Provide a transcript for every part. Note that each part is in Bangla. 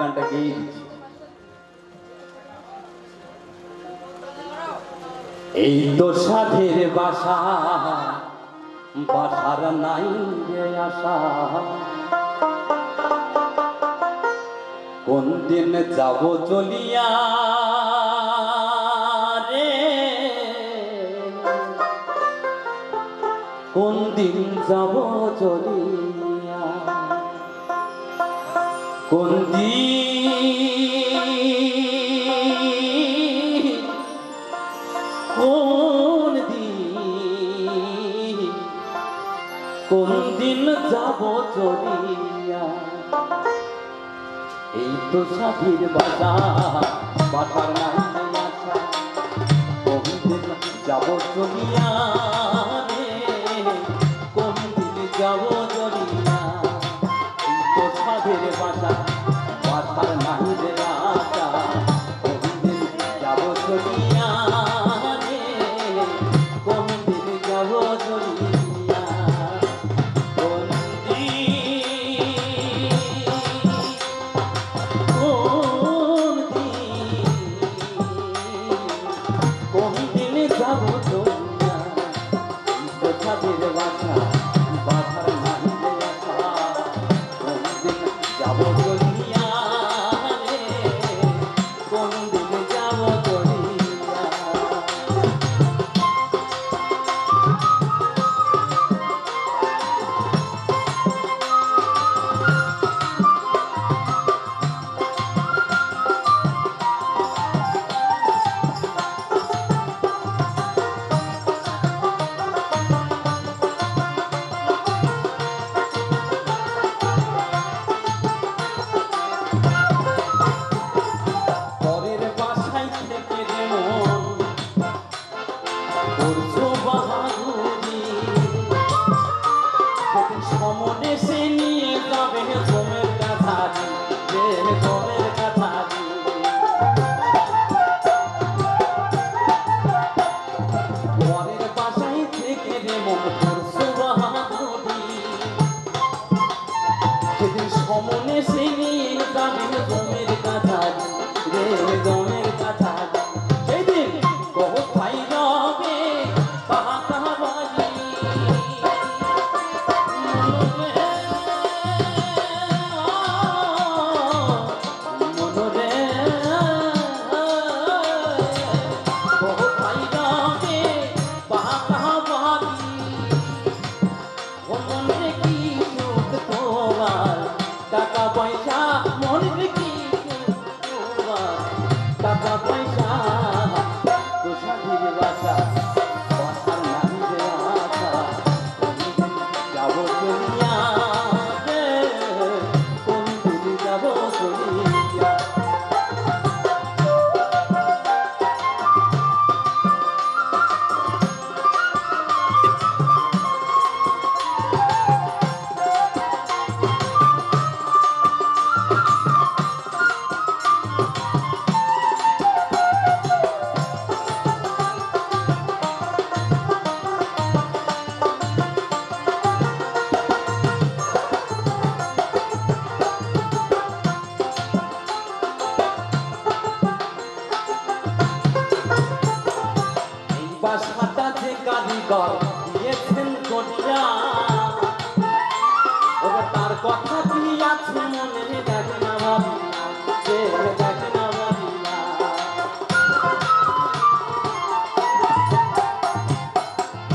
গানটা গেয়ে দিচ্ছি। এই তো সাধের বাসা, বাসার নাই রে আশা। কোন দিন যাব চলিয়া রে? কোন দিন যাব চলিয়া কোন কোন দিন যাব চলিয়া? এই তো সাথীর নাই আশা কোন দিন যাব চলিয়া কোন দিন যাব 아 দিয়েছেন করিয়া ওরে তার কথা কি আছে মনে দেখে না ভাবিয়া যে দেখে না ভাবিয়া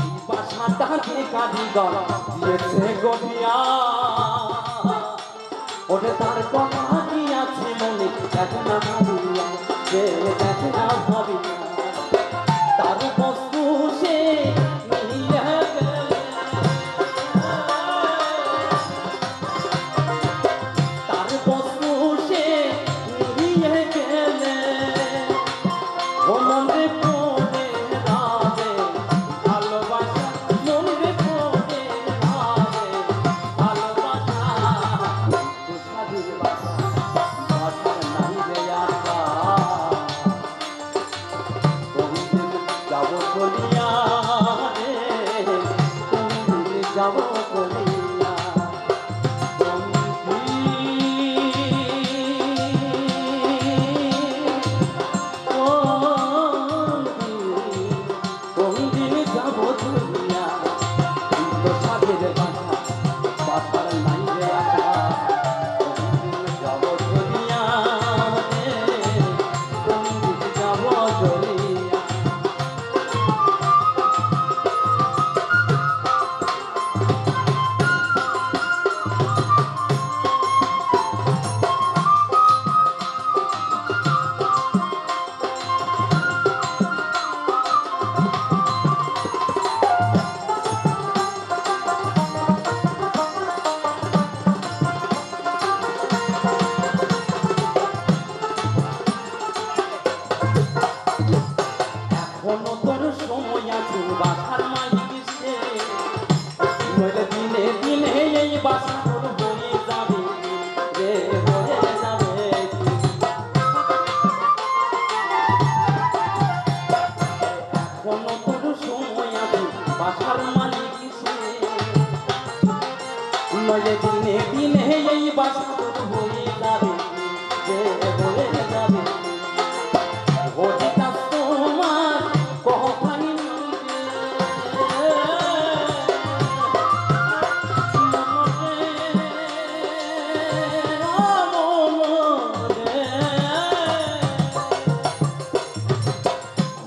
এই বাসাটা যে কারিগর দিয়েছে গড়িয়া ওরে তার কথা কি আছে মনে দেখে না ভাবিয়া যে দেখে না ভাবিয়া তার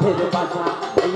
সাথের বাসা। এই